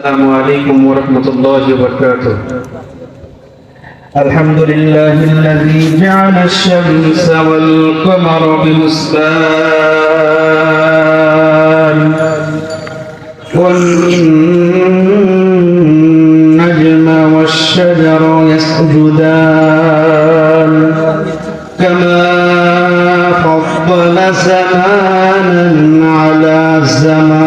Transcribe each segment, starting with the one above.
السلام عليكم ورحمة الله وبركاته. الحمد لله الذي جعل الشمس والقمر بحسبان والنجم والشجر يسجدان كما فضل زمانا على زمان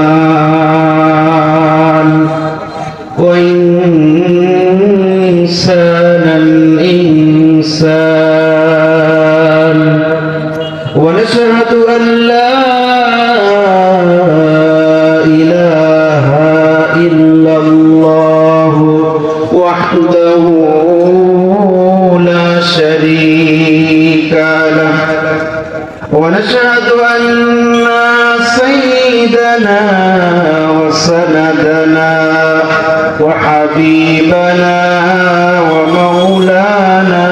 الله وحده لا شريك له. ونشهد أن سيدنا وسندنا وحبيبنا ومولانا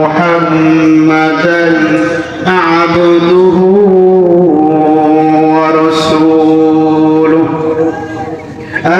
محمدا عبده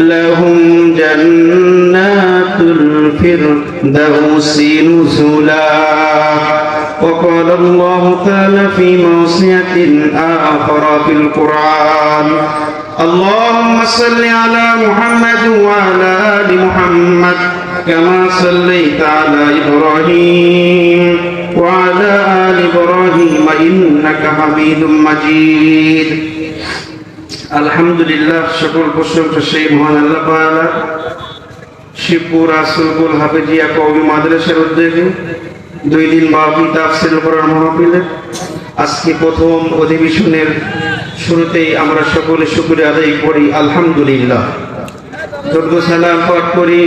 لهم جنات الفردوس نزلا. وقال الله تعالى في موصية آخر في القرآن اللهم صل على محمد وعلى آل محمد كما صليت على إبراهيم وعلى آل إبراهيم إنك حميد مجيد. আলহামদুলিল্লাহ, সকল প্রশংসা সেই মহান আল্লাহ শিবপুর আসলপুর হাফেজিয়া কওমি মাদ্রাসার উদ্যোগে দুই দিন বাবি তাফসিল করার মাহফিলে। আজকে প্রথম অধিবেশনের শুরুতেই আমরা সকলে শুকরিয়া আদায় করি, আলহামদুলিল্লাহ। দুর্গ সালাম পাঠ করি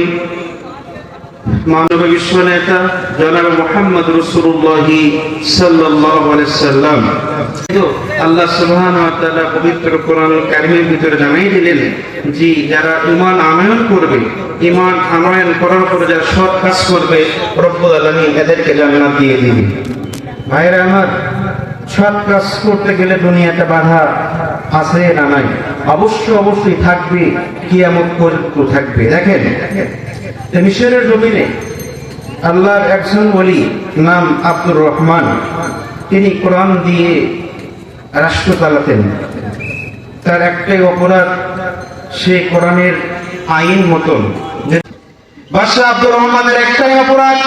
দুনিয়াতে বাধা আছে না নাই? অবশ্য অবশ্যই থাকবে কিয়ামত পর্যন্ত থাকবে। দেখেন মিশরের জমিনে আল্লাহর একজন ওলি নাম আব্দুর রহমান, তিনি কোরআন দিয়ে রাষ্ট্র চালাতেন। তার একটাই অপরাধ, সে কোরআনের আইন মতন। বাদশাহ আব্দুর রহমানের একটাই অপরাধ,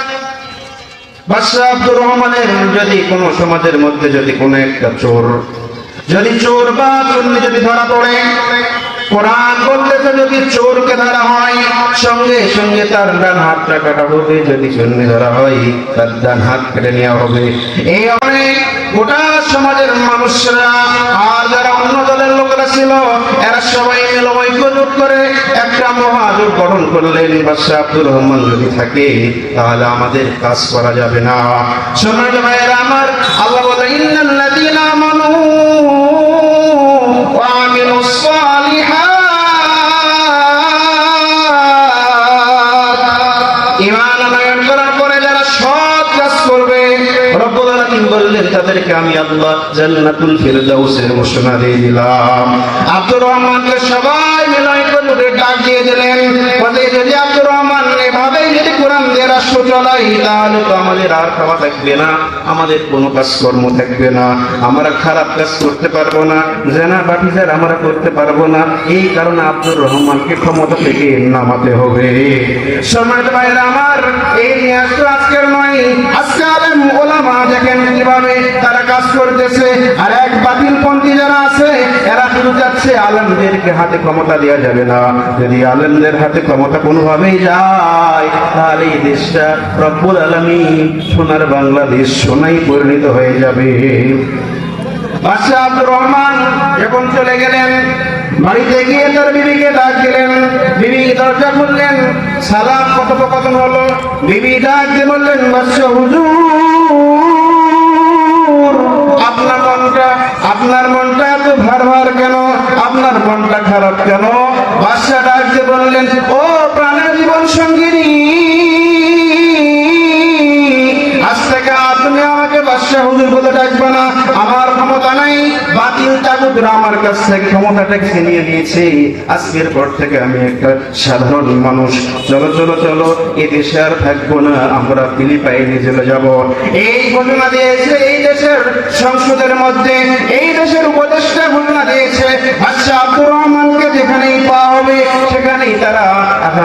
বাদশাহ আব্দুর রহমানের যদি কোনো সমাজের মধ্যে যদি কোনো একটা চোর, যদি চোর বা চুন্নি যদি ধরা পড়ে, কোরআন বলতেছে যদি চোরকে ধরা হয়, সঙ্গে সঙ্গে তার ডান হাতটা কাটা হবে। যদি চুন্নি ধরা হয়, তার ডান হাত কেটে নেওয়া হবে। এই অনেক গোটা সমাজের মানুষরা, আর যারা অন্য দলের লোকেরা ছিল, এরা সবাই মিলে ঐক্যজোট করে একটা মহাজোট গঠন করলেন। বাদশাহ আব্দুর রহমান যদি থাকে, তাহলে আমাদের কাজ করা যাবে না। সোনার ভাইয়েরা আমার, আল্লাহ বলে ইন্নাল্লাযীনা তাদেরকে আমি আল্লাহ জান্নাতুল ফিরদাউসের ঘোষণা দিয়ে দিলাম। আব্দুর রহমানকে সবাই মিলে করে ডাক দিয়ে দিলেন। বলে, যদি আব্দুর রহমান এভাবেই যদি কোরআন দিয়ে রাষ্ট্র চালাই তাহলে তো আমাদের আর খাওয়া থাকবে না, আমাদের কোনো কাজকর্ম থাকবে না, আমরা খারাপ কাজ করতে পারব না, জেনা বাটিজার আমরা করতে পারব না। এই কারণে আব্দুর রহমানকে ক্ষমতা থেকে নামাতে হবে। সম্মানিত ভাইরা আমার এই নিয়ে আজকের নয় ওলামা দেখেন কীভাবে তারা কাজ করতেছে। আর এক বাতিল পন্থী যারা আছে, এরা শুধু যাচ্ছে আলমদেরকে হাতে ক্ষমতা দেওয়া যাবে না। যদি আলমদের হাতে ক্ষমতা কোনোভাবেই যায়, তাহলে এই দেশটা রব্বুল আলমী সোনার বাংলাদেশ সোনাই পরিণত হয়ে যাবে। বাদশাহ আব্দুর রহমান যখন চলে গেলেন, বাড়িতে গিয়ে তার বিবিকে ডাক দিলেন, বিবি দরজা খুললেন। সালাম কথোপকথন হলো, বিবি ডাক বললেন আপনার মনটা আপনার মনটা এত ভার ভার কেন? আপনার মনটা খারাপ কেন? বাদশাহ ডাক দিয়ে বললেন, ও প্রাণের জীবন সঙ্গিনী, আজ থেকে আর তুমি আমাকে বাদশাহ হুজুর বলে ডাকবে না। আমার ক্ষমতা নাই তাগুতরা আমার কাছে ক্ষমতাটা ছিনিয়ে নিয়েছে আজকের পর থেকে আমি একটা সাধারণ মানুষ। চলো চলো চলো এ দেশে আর থাকব না, আমরা ফিলিপাইনে চলে যাব। এই ঘোষণা দিয়েছে এই দেশের সংসদের মধ্যে, এই দেশের উপদেষ্টা ঘোষণা দিয়েছে আচ্ছা আব্দুর রহমানকে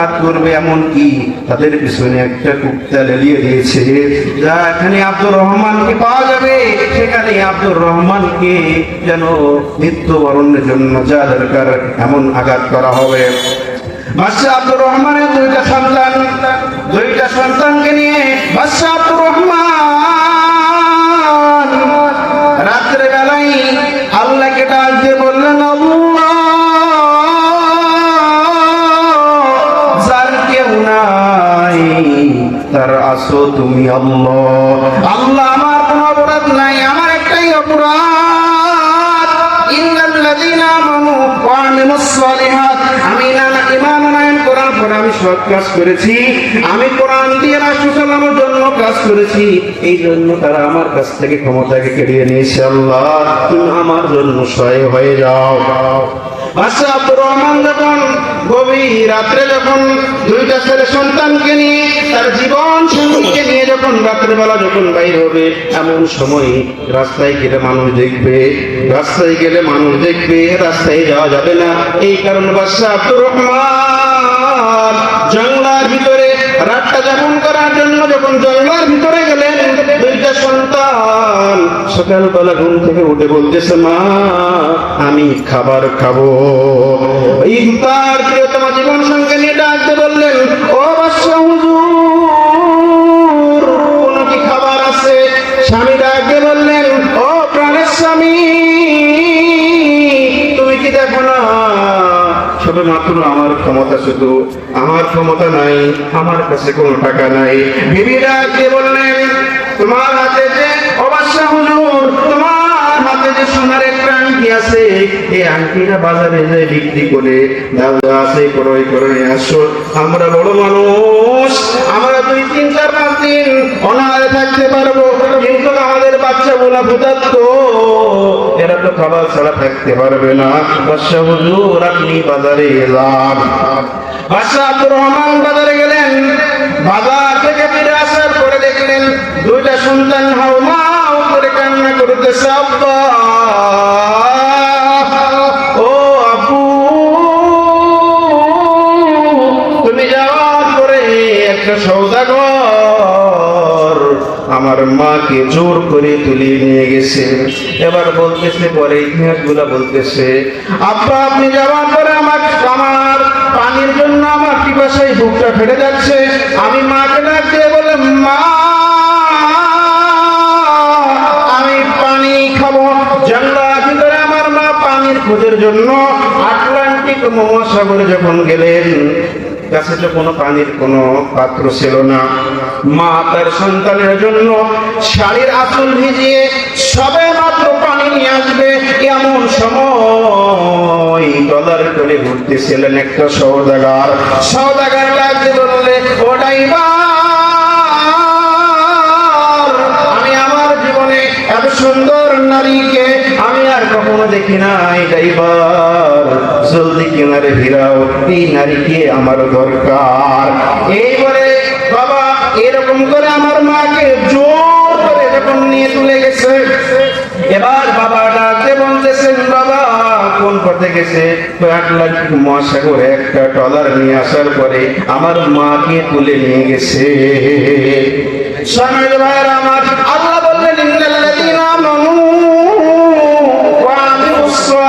আঘাত করবে এমন কি? তাদের পিছনে একটা কুপ্তা লেলিয়ে দিয়েছে। যা এখানে আব্দুর রহমানকে পাওয়া যাবে, সেখানে আব্দুর রহমানকে যেন মৃত্যুবরণের জন্য যা দরকার এমন আঘাত করা হবে। আব্দুর রহমানের দুইটা সন্তান, দুইটা সন্তানকে নিয়ে বাদশাহ আব্দুর রহমান আসো তুমি আল্লাহ। আল্লাহ আমার কোনো অপরাধ নাই, আমার একটাই অপরাধ। আমি আমি কোরআন দিয়ে রাসূল সাল্লাল্লাহু জন্য কাজ করেছি। এই জন্য তারা আমার কাছ থেকে ক্ষমতাকে কেড়ে নিয়েছে, আল্লাহ। তুমি আমার জন্য সহায় হয়ে যাও। তার জীবন সঙ্গীকে নিয়ে যখন রাত্রেবেলা যখন বাইর হবে, এমন সময় রাস্তায় গেলে মানুষ দেখবে, রাস্তায় গেলে মানুষ দেখবে, রাস্তায় যাওয়া যাবে না। এই কারণ রহমান জঙ্গলার ভিতরে রাতটা যাপন করার জন্য যখন জঙ্গলার ভিতরে গেলেন দুইটা সন্তান সকালবেলা ঘুম থেকে উঠে বলতেছে, মা, আমি খাবার খাব। ইফতার প্রিয়তমা জীবন সঙ্গে নিয়ে ডাকতে বললেন, ও আমার ক্ষমতা শুধু, আমার ক্ষমতা নাই, আমার কাছে কোনো টাকা নাই। বললেন, তোমার হাতে যে অবশ্য হুজুর, তোমার হাতে যে সোনার একটা বাজারে করে দাদা আমরা বড় মানুষ, আমরা দুই তিন চার দিন অনাহারে থাকতে পারব, কিন্তু আমাদের বাচ্চা গুলা ভূতাত্ম এরা তো খাবার ছাড়া থাকতে পারবে না। বাদশাহ হুজুর, আপনি বাজারে যান। বাদশাহ আব্দুর রহমান বাজারে গেলেন। বাজার থেকে ফিরে আসার পরে দেখলেন দুইটা সন্তান হাও মাও করে কান্না করতেছে, আব্বা সৌদাগর আমার মাকে জোর করে তুলিয়ে নিয়ে গেছে। এবার বলতেছে, পরে ইতিহাসগুলা বলতেছে, আব্বা, আপনি যাওয়ার পরে আমার আমার পানির জন্য আমার পিপাসায় বুকটা ফেটে যাচ্ছে, আমি মাকে ডাক দিয়ে বলে মা, আমি পানি খাব। জানলার ভিতরে আমার মা পানির খোঁজের জন্য আটলান্টিক মহাসাগরে যখন গেলেন কাছে তো কোনো পানির কোনো পাত্র ছিল না। মা তার সন্তানের জন্য শাড়ির আঁচল ভিজিয়ে সবে মাত্র পানি নিয়ে আসবে। এমন সময় ডলার করে ঘুরতেছিলেন একটা সৌদাগার সৌদাগার লাগতে বললে ওটাই বা আমি আমার জীবনে এত সুন্দর নারীকে কখনো দেখি নাই ড্রাইভার। জলদি কিনারে ফিরাও এই নারীকে আমার দরকার। এই বাবা, এরকম করে আমার মাকে জোর করে যখন নিয়ে তুলে গেছে, এবার বাবা ডাকতে বলতেছেন, বাবা, কোন পথে গেছে? আটলান্টিক মহাসাগরে, একটা টলার নিয়ে আসার পরে আমার মাকে তুলে নিয়ে গেছে। স্বামীর ভাইয়ের, আমার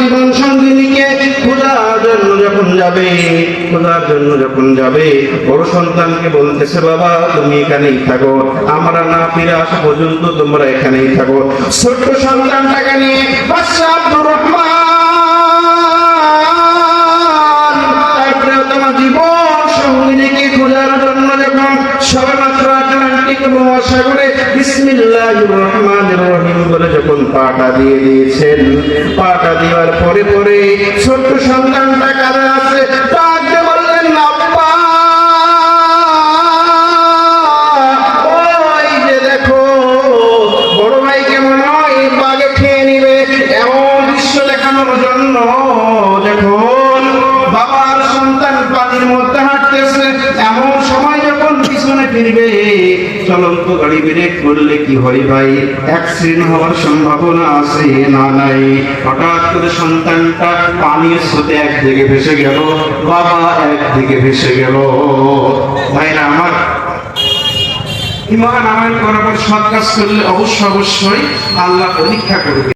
জীবন সঙ্গিনীকে খোঁজার জন্য যখন যাবে খোঁজার জন্য যখন যাবে, বড় সন্তানকে বলতেছে, বাবা, তুমি এখানেই থাকো। আমরা না ফিরে আসা পর্যন্ত তোমরা এখানেই থাকো। ছোট্ট সন্তানটাকে নিয়ে বাদশাহ আব্দুর রহমান জীবন সঙ্গিনীকে খোঁজার জন্য যখন সবেমাত্র মহাসাগরে বিসমিল্লাহির রহমানির রহিম বলে যখন পাটা দিয়ে দিয়েছেন, পাটা দেওয়ার পরে পরে ছোট্ট সন্তানটা পিছনে ফিরবে। চলন্ত গাড়ি ব্রেক করলে কি হয় ভাই? অ্যাক্সিডেন্ট হওয়ার সম্ভাবনা আছে না নাই? হঠাৎ করে সন্তানটা পানির স্রোতে একদিকে ভেসে গেল, বাবা একদিকে ভেসে গেল। ভাইরা আমার ইমান আমার করার পর সৎ কাজ করলে অবশ্য অবশ্যই আল্লাহ পরীক্ষা করবে।